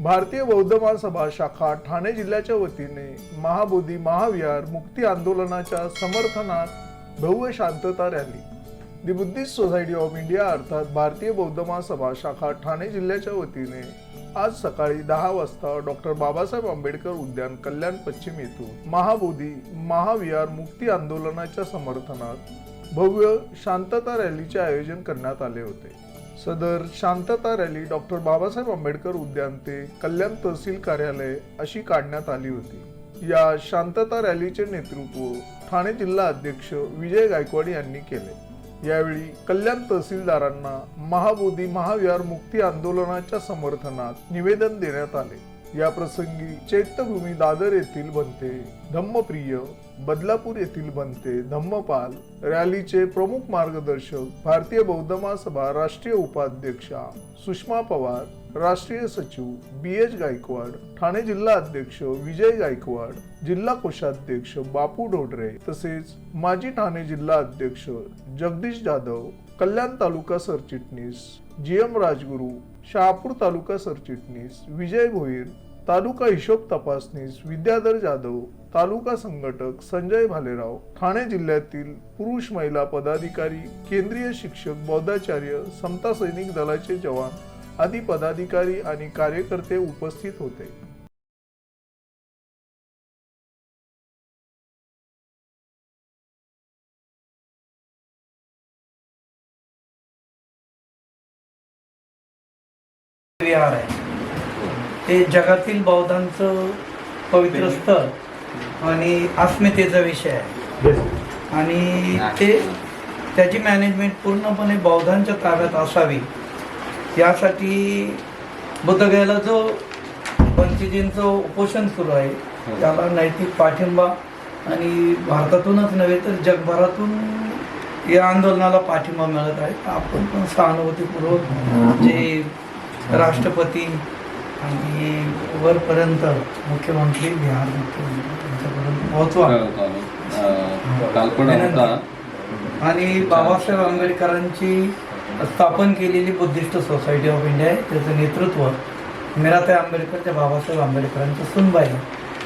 भारतीय बौद्ध महासभा शाखा ठाणे जिल्ह्याच्या वतीने महाबोधी महाविहार मुक्ती आंदोलनाच्या समर्थनात भव्य शांतता rally. The Buddhist Society of India अर्थात भारतीय बौद्ध महासभा शाखा ठाणे जिल्ह्याच्या वतीने आज सकाळी दहा वाजता डॉक्टर बाबासाहेब आंबेडकर उद्यान कल्याण पश्चिम येथून महाबोधी महाविहार मुक्ती आंदोलनाच्या समर्थनात भव्य शांतता रॅलीचे आयोजन करण्यात आले होते. सदर शांतता रॅली डॉक्टर बाबासाहेब आंबेडकर उद्यान ते कल्याण तहसील कार्यालय अशी काढण्यात आली होती. या शांतता रॅलीचे नेतृत्व ठाणे जिल्हा अध्यक्ष विजय गायकवाड यांनी केले. यावेळी कल्याण तहसीलदारांना महाबोधी महाविहार मुक्ती आंदोलनाच्या समर्थनात निवेदन देण्यात आले. या प्रसंगी चैत्यभूमी दादर येथील बनते धम्मप्रिय बदलापूर येथील बनते धम्मपाल रॅलीचे प्रमुख मार्गदर्शक भारतीय बौद्ध महासभा राष्ट्रीय उपाध्यक्षा सुषमा पवार राष्ट्रीय सचिव बी एच गायकवाड ठाणे जिल्हा अध्यक्ष विजय गायकवाड जिल्हा कोषाध्यक्ष बापू ढोडरे तसेच माजी ठाणे जिल्हा अध्यक्ष जगदीश जाधव कल्याण तालुका सरचिटणीस जी एम राजगुरू शहापूर तालुका सरचिटणीस विजय भोईर तालुका हिशोब तपासनीस विद्याधर जाधव तालुका संघटक संजय भालेराव ठाणे जिल्ह्यातील पुरुष महिला पदाधिकारी केंद्रीय शिक्षक बौद्धाचार्य समता सैनिक दलाचे जवान आदी पदाधिकारी आणि कार्यकर्ते उपस्थित होते. विहार आहे. ते जगातील बौद्धांचं पवित्र स्थळ आणि अस्मितेचा विषय आहे. आणि ते त्याची मॅनेजमेंट पूर्णपणे बौद्धांच्या ताब्यात असावी यासाठी बुद्धगयाला जो पंचजींचं उपोषण सुरू आहे त्याला नैतिक पाठिंबा आणि भारतातूनच नव्हे तर जगभरातून या आंदोलनाला पाठिंबा मिळत आहे. आपण पण सहानुभूतीपूर्वक जे राष्ट्रपती आणि वरपर्यंत मुख्यमंत्री बिहार मुख्यमंत्री त्यांच्यापर्यंत पोहोचवा. काल पण होता. आणि बाबासाहेब आंबेडकरांची स्थापन केलेली बुद्धिस्ट सोसायटी ऑफ इंडिया आहे त्याचं नेतृत्व मीराताई आंबेडकरच्या बाबासाहेब आंबेडकरांच्या सुनबाई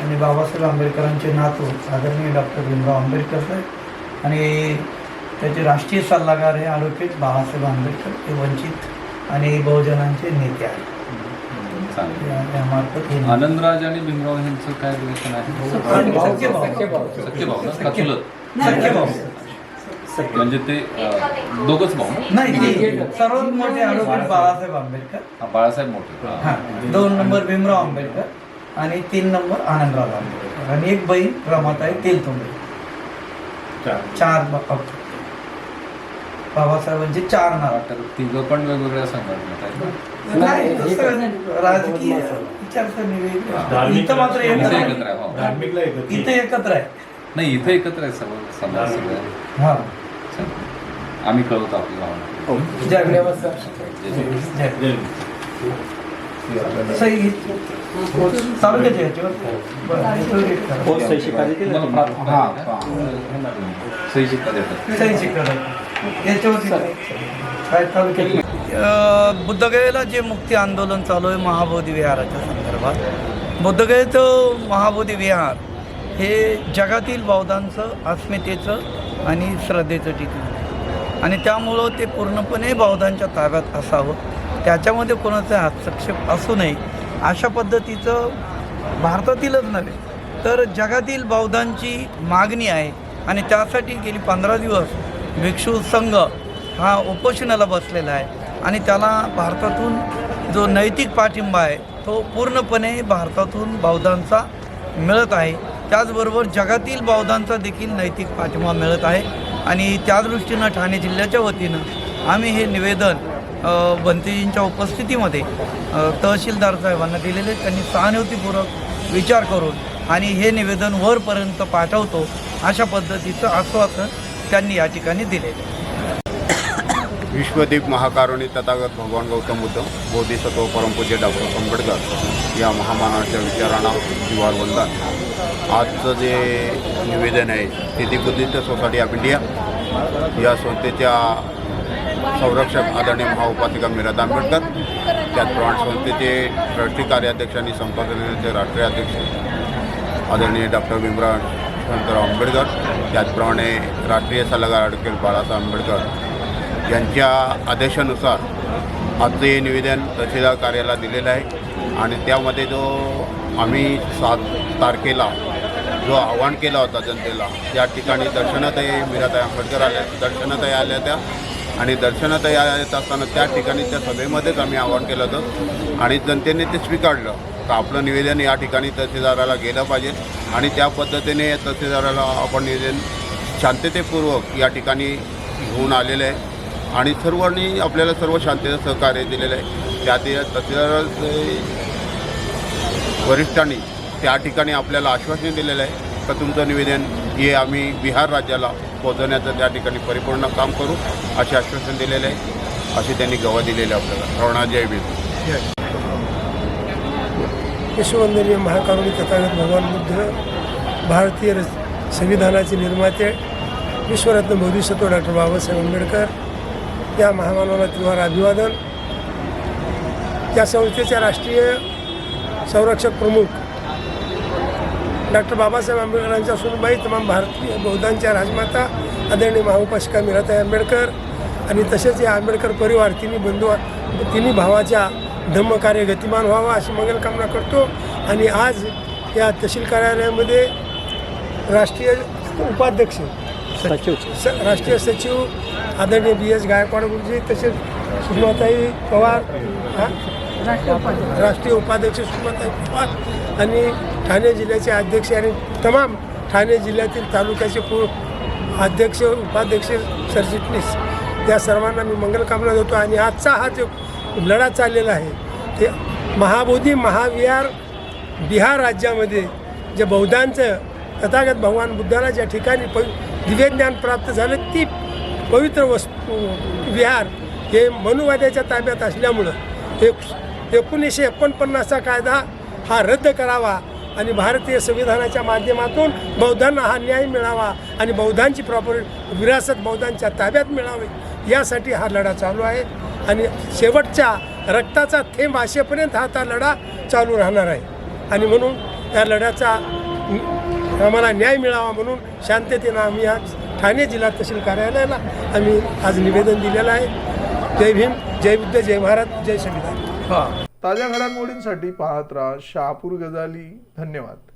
आणि बाबासाहेब आंबेडकरांचे नातू आदरणीय डॉक्टर भीमराव आंबेडकर साहेब आणि त्याचे राष्ट्रीय सल्लागार हे ॲडव्होकेट बाबासाहेब आंबेडकर हे वंचित आणि बहुजनांचे नेते आहेत. आनंदराज आणि भीमराव यांचं काय रिलेशन आहे? म्हणजे ते दोघंच भाऊ नाही सर्वात मोठे ॲडव्होकेट बाळासाहेब. आंबेडकर. हा, बाळासाहेब मोठे. दोन नंबर भीमराव आंबेडकर आणि तीन नंबर आनंदराव आंबेडकर. आणि एक बहीण रमाताई तेलतुंबे. चार बा- बाबासाहेबांचे चार नाव. वाटतं तिघं पण वेगवेगळ्या संघटनेत आहेत नाही तसं राजकीय विचारसरणी वेगळी असते. धार्मिक इथं मात्र इथे एकत्र एकत्र आहे. हो. धार्मिकला एकत्र इथं एकत्र आहे. नाही इथे एकत्र आहे सर्व समाज सगळे. हा. चला. आम्ही कळवतो आपल्या भावना. जय. जय सही चालू द्यायचे याच्यावर बरं, याच्यावर एक करा. तुम्हाला प्रार्थना आहे का? सही शिक्का देतात सही याच्यावरती बुद्धगयेला जे मुक्ती आंदोलन चालू आहे महाबोधी विहाराच्या संदर्भात बुद्धगयेचं महाबोधी विहार हे जगातील बौद्धांचं अस्मितेचं आणि श्रद्धेचं ठिकाण आहे. आणि त्यामुळं ते पूर्णपणे बौद्धांच्या ताब्यात असावं. त्याच्यामध्ये कोणाचा हस्तक्षेप असू नये अशा पद्धतीचं भारतातीलच नव्हे तर जगातील बौद्धांची मागणी आहे. आणि त्यासाठी गेली पंधरा दिवस भिक्षू संघ हा उपोषणाला बसलेला आहे. आणि त्याला भारतातून जो नैतिक पाठिंबा आहे तो पूर्णपणे भारतातून बौद्धांचा मिळत आहे. त्याचबरोबर जगातील बौद्धांचा देखील नैतिक पाठिंबा मिळत आहे. आणि त्या दृष्टीनं ठाणे जिल्ह्याच्या वतीनं आम्ही हे निवेदन बंतीजींच्या उपस्थितीमध्ये तहसीलदार साहेबांना दिलेले त्यांनी सहानुभूतीपूर्वक विचार करून आणि हे निवेदन वरपर्यंत पाठवतो अशा पद्धतीचं आश्वासन त्यांनी या ठिकाणी दिले. विश्वदीप महाकारुणी तथागत भगवान गौतम बुद्ध बोधिसत्व परमपूज्य डॉक्टर आंबेडकर या महामानवाच्या विचारांना जीवार वंदन. आजचं जे निवेदन आहे ते the Buddhist Society of India या संस्थेच्या संरक्षक आदरणीय महाउपासिका मीरा आंबेडकर त्याचप्रमाणे संस्थेचे ट्रस्टी कार्याध्यक्ष आणि संपादनाचे राष्ट्रीय अध्यक्ष आदरणीय डॉक्टर भीमराव शंकरराव आंबेडकर त्याचप्रमाणे राष्ट्रीय सल्लागार ॲडव्होकेट बाळासाहेब आंबेडकर यांच्या आदेशानुसार आजचं हे निवेदन तहसीलदार कार्यालयाला दिलेलं आहे. आणि त्यामध्ये जो आम्ही सात तारखेला जो आव्हान केला होता जनतेला त्या ठिकाणी दर्शनातही मीराताई आंबेडकर आल्या दर्शनातही आल्या त्या. आणि दर्शनातही येत असताना त्या ठिकाणी त्या सभेमध्येच आम्ही आव्हान केलं होतं. आणि जनतेने ते स्वीकारलं. तर आपलं निवेदन या ठिकाणी तहसीलदाराला गेलं पाहिजे. आणि त्या पद्धतीने तहसीलदाराला आपण निवेदन शांततेपूर्वक या ठिकाणी घेऊन आलेलं आहे. आणि सर्वांनी आपल्याला सर्व शांततेचं सहकार्य दिलेलं आहे. त्यातील तहसीलदार वरिष्ठांनी त्या ठिकाणी आपल्याला आश्वासन दिलेलं आहे का तुमचं निवेदन हे आम्ही बिहार राज्याला पोहोचवण्याचं त्या ठिकाणी परिपूर्ण काम करू असे आश्वासन दिलेलं आहे. असे त्यांनी गवा दिलेले आहे आपल्याला. श्रवणा जय भीम. विश्ववंदनीय महाकारुणी तथागत भगवान बुद्ध भारतीय रच संविधानाचे निर्माते विश्वरत्न बोधिसत्व डॉक्टर बाबासाहेब आंबेडकर या महामानवाला त्रिवार अभिवादन या संस्थेच्या राष्ट्रीय संरक्षक प्रमुख डॉक्टर बाबासाहेब आंबेडकरांच्या सुनबाई तमाम भारतीय बौद्धांच्या राजमाता आदरणीय महाउपासिका मीराताई आंबेडकर आणि तसेच या आंबेडकर परिवार तिन्ही बंधू तिन्ही भावाच्या धम्मकार्य गतिमान व्हावा अशी मंगलकामना करतो. आणि आज या तहसील कार्यालयामध्ये राष्ट्रीय उपाध्यक्ष स राष्ट्रीय सचिव आदरणीय बी एस गायकवाड गुरुजी तसेच सुषमाताई पवार? राष्ट्रीय उपाध्यक्ष सुषमाताई पवार आणि ठाणे जिल्ह्याचे अध्यक्ष आणि तमाम ठाणे जिल्ह्यातील तालुक्याचे पू अध्यक्ष उपाध्यक्ष सरचिटणीस या सर्वांना मी मंगलकामना देतो. आणि आजचा हा जो लढा चाललेला आहे. ते महाबोधी महाविहार बिहार राज्यामध्ये जे बौद्धांचं तथागत भगवान बुद्धाला ज्या ठिकाणी पवि दिव्य ज्ञान प्राप्त झालं ती पवित्र वस्तू विहार हे मनुवाद्याच्या ताब्यात असल्यामुळं एक एकोणीसशे एकोणपन्नासचा कायदा हा रद्द करावा आणि भारतीय संविधानाच्या माध्यमातून बौद्धांना हा न्याय मिळावा आणि बौद्धांची प्रॉपर विरासत बौद्धांच्या ताब्यात मिळावी यासाठी हा लढा चालू आहे. आणि शेवटच्या रक्ताचा थेंब असेपर्यंत हा आता लढा चालू राहणार आहे. आणि म्हणून या लढ्याचा आम्हाला न्याय मिळावा म्हणून शांततेनं आम्ही आज ठाणे जिल्हा तहसील कार्यालयाला आम्ही आज निवेदन दिलेलं आहे. जय भीम जय बुद्ध जय महाराज जय संविधान. हां. ताज्या घडामोडींसाठी पाहत राहा शहापूर गजाली. धन्यवाद.